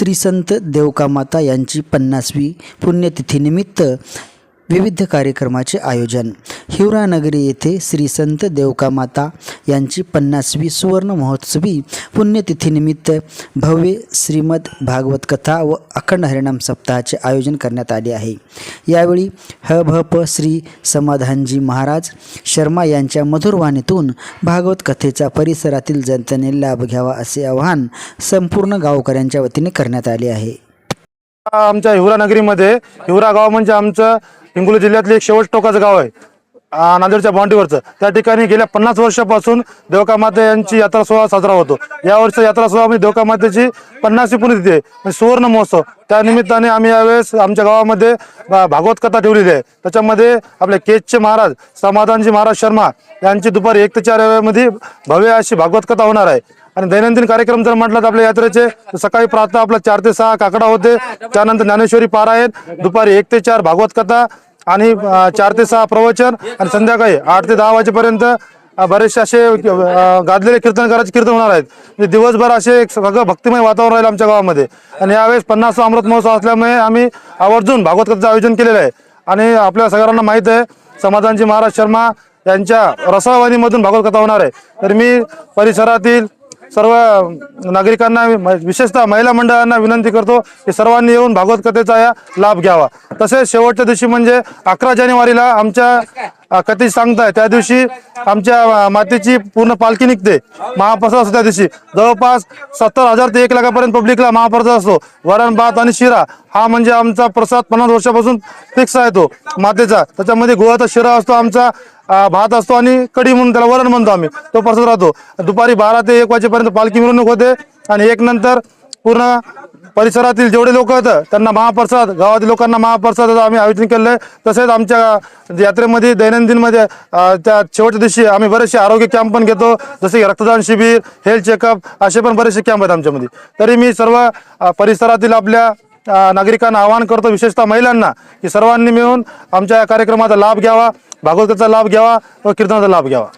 श्री संत देवकामाता यांची पन्नासवी पुण्यतिथीनिमित्त विविध कार्यक्रमाचे आयोजन. हिवरानगरी येथे श्री संत देवकामाता यांची पन्नासवी सुवर्ण महोत्सवी पुण्यतिथीनिमित्त भव्य श्रीमद भागवत कथा व अखंड हरिणाम सप्ताहाचे आयोजन करण्यात आले आहे. यावेळी ह भ प श्री समाधानजी महाराज शर्मा यांच्या मधुर वाणीतून भागवत कथेचा परिसरातील जनतेने लाभ घ्यावा असे आवाहन संपूर्ण गावकऱ्यांच्या वतीने करण्यात आले आहे. आमच्या हिवरा नगरीमध्ये हिवरा गाव म्हणजे आमचं हिंगोली जिल्ह्यातले एक शेवट टोकाचं गाव आहे. नांदेडच्या बाउंड्रीवरचं त्या ठिकाणी गेल्या पन्नास वर्षापासून देवका माता यांची यात्रा सोहळा साजरा होतो. या वर्षी यात्रा सोहळा म्हणजे देवका मातेची पन्नासवी पुण्यतिथी आहे. म्हणजे सुवर्ण महोत्सव. त्या निमित्ताने आम्ही यावेळेस आमच्या गावामध्ये भागवत कथा ठेवलेली आहे. त्याच्यामध्ये आपले केचचे महाराज समाधानजी महाराज शर्मा यांची दुपारी एक ते चार वेळेमध्ये भव्य अशी भागवत कथा होणार आहे. आणि दैनंदिन कार्यक्रम जर म्हटलं तर आपल्या यात्रेचे सकाळी प्रातः आपला चार ते सहा काकडा होते. त्यानंतर ज्ञानेश्वरी पारायण दुपारी एक ते चार भागवत कथा आणि चार ते सहा प्रवचन आणि संध्याकाळी आठ ते दहा वाजेपर्यंत बरेचसे असे अं, गाजलेले कीर्तनकाराचे कीर्तन होणार आहेत. म्हणजे दिवसभर असे एक सगळं भक्तिमय वातावरण राहील आमच्या गावामध्ये. आणि यावेळेस पन्नास अमृत महोत्सव असल्यामुळे आम्ही आवर्जून भागवत कथेचं आयोजन केलेलं आहे. आणि आपल्या सगळ्यांना माहीत आहे समाधानजी महाराज शर्मा यांच्या रसावाणीमधून भागवत कथा होणार आहे. तर मी परिसरातील सर्व नागरिकांना विशेषतः महिला मंडळांना विनंती करतो की सर्वांनी येऊन भागवत कथेचा या लाभ घ्यावा. तसेच शेवटच्या दिवशी म्हणजे अकरा जानेवारीला आमच्या अ, कथेची सांगताय त्या दिवशी आमच्या मातेची पूर्ण पालखी निघते. महाप्रसाद असतो त्या दिवशी. जवळपास सत्तर हजार ते एक लाखापर्यंत पब्लिकला महाप्रसाद असतो. वरण भात आणि शिरा हा म्हणजे आमचा प्रसाद पन्नास वर्षापासून फिक्स आहे तो मातेचा. त्याच्यामध्ये गोव्याचा शिरा असतो आमचा. भात असतो आणि कढी म्हणून त्याला वरण म्हणतो आम्ही. तो प्रसाद राहतो. दुपारी बारा ते एक वाजेपर्यंत पालखी मिरवणूक होते आणि एक नंतर पूर्ण परिसरातील जेवढे लोक होतं त्यांना महाप्रसाद गावातील लोकांना महाप्रसादाचं आम्ही आयोजन केलं आहे तसेच आमच्या यात्रेमध्ये दैनंदिनमध्ये त्या शेवटच्या दिवशी आम्ही बरेचसे आरोग्य कॅम्प पण घेतो. जसे की रक्तदान शिबिर हेल्थ चेकअप असे पण बरेचसे कॅम्प आहेत आमच्यामध्ये. तरी मी सर्व परिसरातील आपल्या नागरिकांना आवाहन करतो विशेषतः महिलांना की सर्वांनी मिळून आमच्या या कार्यक्रमाचा लाभ घ्यावा. भागवताचा लाभ घ्यावा व कीर्तनाचा लाभ घ्यावा.